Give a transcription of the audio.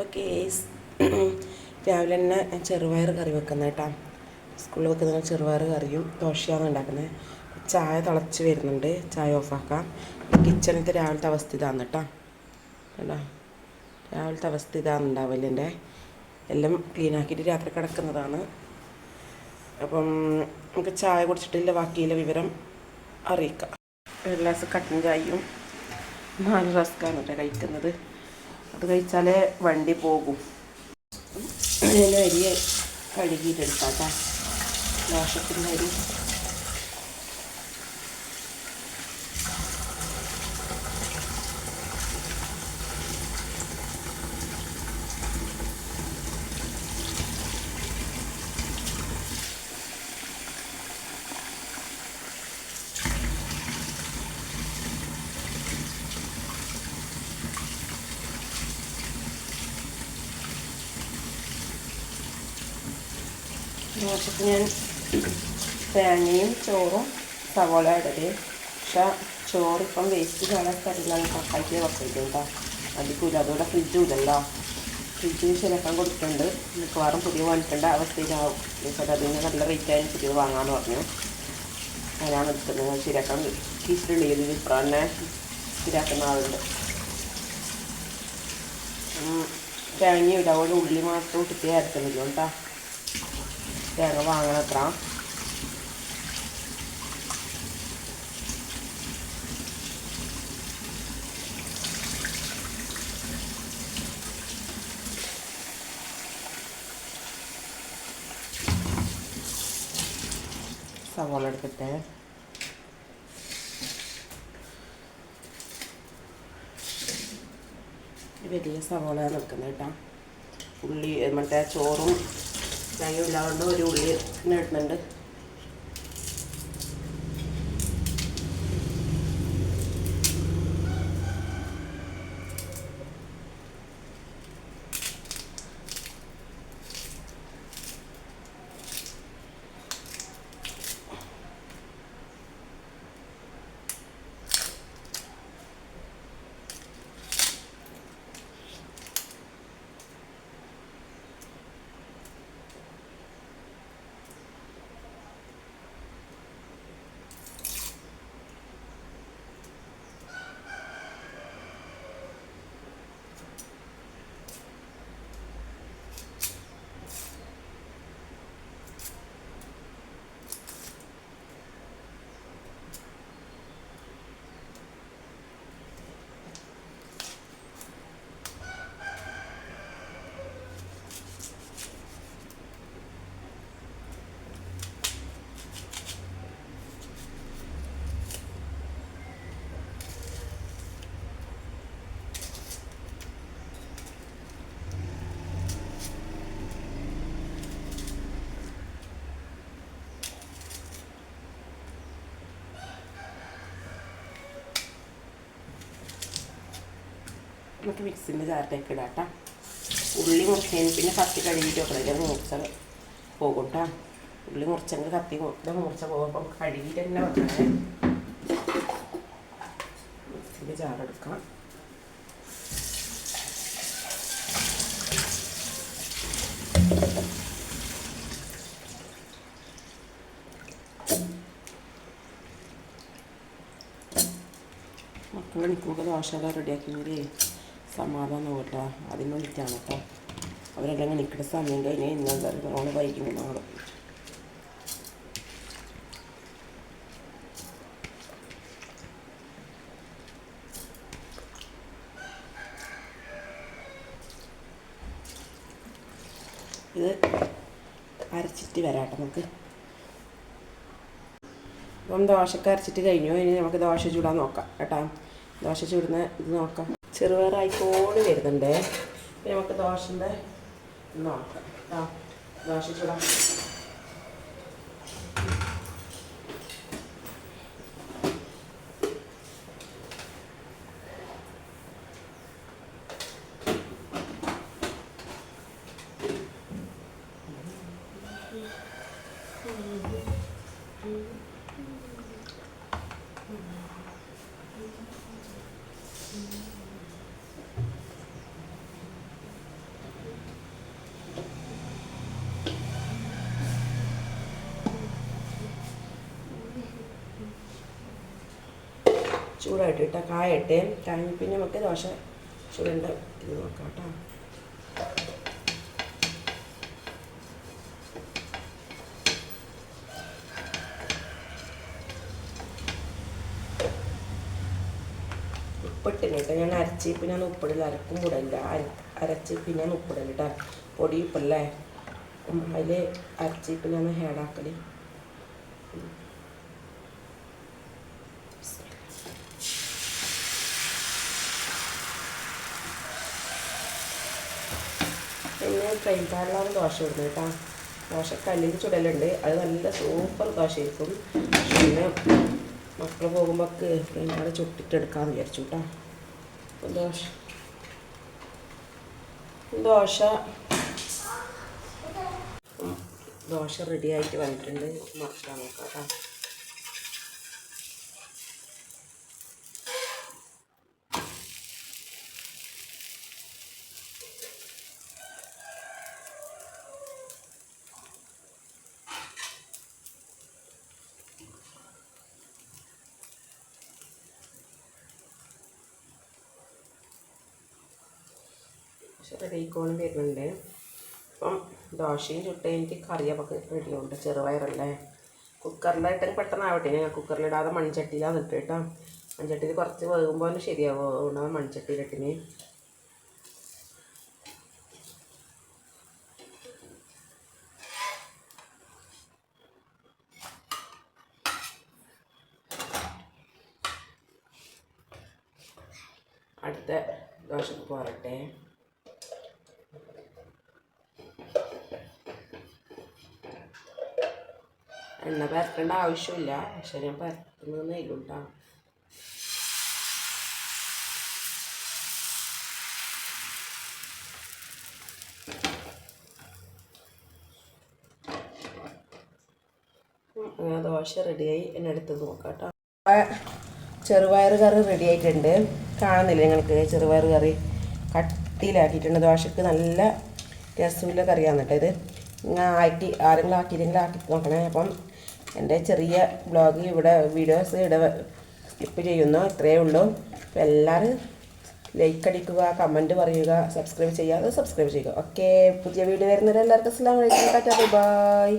അപ്പോൾ കേസ് രാവിലെ തന്നെ ചെറുപയർ കറി വെക്കുന്നത് കേട്ടോ. സ്കൂളിൽ വെക്കുന്ന ചെറുപയർ കറിയും ദോശയാണ് ഉണ്ടാക്കുന്നത്. ചായ തിളച്ച് വരുന്നുണ്ട്. ചായ ഓഫാക്കാം കിച്ചണിത്തെ രാവിലത്തെ അവസ്ഥ ഇതാണ് കേട്ടോ. കേട്ടോ രാവിലത്തെ അവസ്ഥ ഇതാണ് ഉണ്ടാവില്ല എന്റെ. എല്ലാം ക്ലീനാക്കിയിട്ട് രാത്രി കിടക്കുന്നതാണ്. അപ്പം നമുക്ക് ചായ കുടിച്ചിട്ടില്ല. ബാക്കിയില്ല വിവരം അറിയിക്കാം. ഒരു ഗ്ലാസ് കട്ടൻ ചായയും നാല് റസ്ക്കാണ് കേട്ടോ കഴിക്കുന്നത്. അത് കഴിച്ചാലേ വണ്ടി പോകും. അതിന് അരി കഴുകിയിട്ടെടുക്കാം കേട്ടോ. ദോഷത്തിന്റെ അരി. ദോശക്ക് ഞാൻ തേങ്ങയും ചോറും സവോള ഇടൽ. പക്ഷെ ചോറ് ഇപ്പം വേസ്റ്റ് കളർ കറിയിലാണ് കട്ടാക്കി വെക്കുന്നത് കേട്ടോ അതോടെ ഫ്രിഡ്ജ് ഇല്ലല്ലോ ഫ്രിഡ്ജിൽ ശരിയാക്കാൻ കൊടുക്കുന്നുണ്ട് മിക്കവാറും പുതിയ വാങ്ങിക്കേണ്ട അവസ്ഥയിലാവും. എന്നുവെച്ചാൽ അതിന് നല്ല റേറ്റ് ആയാലും പുതിയത് വാങ്ങാമെന്ന് പറഞ്ഞു. അതിനാണ് എടുക്കുന്നത്. ശരിയാക്കാൻ കീച്ചിട്ടുള്ളിൽ ഇപ്പം തന്നെ ശരിയാക്കുന്ന ആളുണ്ട്. തേങ്ങ ഇടാവോടെ ഉള്ളി മാത്രം ഇട്ടിട്ട് അരക്കുന്നില്ല കേട്ടോ. തേങ്ങ വാങ്ങണത്ര സവാള എടുക്കട്ടെ വലിയ സവാള നിൽക്കുന്നത് കേട്ടോ ഉള്ളി മറ്റേ ചോറും ഉള്ളതുകൊണ്ട് ഒരു ഉള്ളി ഇടുന്നുണ്ട് നമുക്ക് മിക്സിന്റെ ചാരത്തേക്ക് ഇടാം ഉള്ളി മുറിച്ചതിന് പിന്നെ കത്തി കഴുകിയിട്ട് വെക്കണം. ഇത് മുറിച്ച പോകും കേട്ടോ ഉള്ളി മുറിച്ചെങ്കിൽ കത്തി ഇത് മുറിച്ച പോകും അപ്പം കഴുകിയിട്ട് തന്നെ വെക്കണേ. മിക്സിന്റെ ചാറെടുക്കാം. മക്കൾ എനിക്കൂടെ ദോശയെല്ലാം റെഡിയാക്കിയെങ്കിലേ സമാധാനം കേട്ടോ അതിന് വേണ്ടിയിട്ടാണ് കേട്ടോ. അവരെല്ലാം നിൽക്കുന്ന സമയം കഴിഞ്ഞ് ഇന്നെന്താ നമ്മൾ വൈകുന്നു നാളെ. ഇത് അരച്ചിട്ട് വരാട്ടെ നമുക്ക്. അപ്പം ദോശക്ക് അരച്ചിട്ട് കഴിഞ്ഞു. ഇനി നമുക്ക് ദോശ ചൂടാൻ നോക്കാം കേട്ടോ. ദോശ ചൂടുന്ന ഇത് നോക്കാം. ചെറുപയറായിക്കോട് വരുന്നുണ്ടേ. നമുക്ക് ദോശന്റെ നോക്കാം. ദോശ ചൂടാം. ചൂടായിട്ട് ഇട്ടാൽ കായട്ടെ. കായ പിന്നെ നമുക്ക് ദോശ ചൂടുണ്ട് ഇത് നോക്കാം കേട്ടോ. ഉപ്പിട്ടില്ല കേട്ടോ. ഞാൻ അരച്ച് പിന്നെ ഞാൻ ഉപ്പിടില്ല. അരക്കും കൂടല്ല അര അരച്ച് പിന്നെ ഞാൻ ഉപ്പിടല്ല കേട്ടോ പൊടി ഉപ്പല്ലേ അതിൽ അരച്ച് പിന്നെ ഞാൻ ഹേഡാക്കൽ പിന്നെ ട്രെയിൻ പാടിലാണ് ദോശ ഇടുന്നത് കേട്ടോ. ദോശ കല്ലിൽ ചുടലുണ്ട്. അത് നല്ല സൂപ്പർ ദോശയായിരിക്കും. പിന്നെ മക്കൾ പോകുമ്പോൾ ട്രെയിൻ ചുട്ടിട്ട് ചുട്ടിട്ടെടുക്കാമെന്ന് വിചാരിച്ചു കേട്ടോ ദോശ. ദോശ. ദോശ റെഡി ആയിട്ട് വന്നിട്ടുണ്ട്. മറക്കാൻ നോക്കാം കേട്ടോ പക്ഷെ റെഡിക്കോളും വരുന്നുണ്ട്. അപ്പം ദോശയും ചുട്ട് എനിക്ക് കറിയൊക്കെ റെഡിയുണ്ട്. ചെറുപയറല്ലേ? കുക്കറിലായിട്ട് പെട്ടെന്ന് ആവട്ടെ ഞാൻ കുക്കറിലിടാതെ മൺചട്ടിയിലാണ് നിൽക്കുക കേട്ടോ. മൺചട്ടിയിൽ കുറച്ച് വേകുമ്പോൾ ശരിയാവും. അതുകൊണ്ടാണ് മൺചട്ടിയിലിട്ടിന് അടുത്ത ദോശക്ക് പോരട്ടെ. എണ്ണ പരത്തേണ്ട ആവശ്യമില്ല. പക്ഷെ ഞാൻ പരത്തുന്നതെന്ന് അതിലുണ്ടാവും ദോശ റെഡിയായി. എന്നെ എടുത്ത് നോക്കാം കേട്ടോ ചെറുപയർ കറി റെഡി ആയിട്ടുണ്ട്. കാണുന്നില്ല നിങ്ങൾക്ക്? ചെറുപയർ കറി കട്ടിയിലാക്കിയിട്ടുണ്ട്. ദോശക്ക് നല്ല രസമുള്ള കറിയാണ് കേട്ടോ ഇത്. ആക്കി ആരെങ്കിലും ആക്കിയില്ലെങ്കിൽ ആക്കി നോക്കണേ. അപ്പം എന്റെ ചെറിയ ബ്ലോഗ് ഇവിടെ വീഡിയോസ് ഇട സ്കിപ്പ് ചെയ്യുന്നു. ഇത്രയേ ഉള്ളൂ. അപ്പോൾ എല്ലാവരും ലൈക്ക് അടിക്കുക കമന്റ് പറയുക സബ്സ്ക്രൈബ് ചെയ്യാതെ സബ്സ്ക്രൈബ് ചെയ്യുക. ഓക്കെ പുതിയ വീഡിയോ വരുന്നവരെല്ലാവർക്കും അസ്സാം വലൈക്കും ബൈ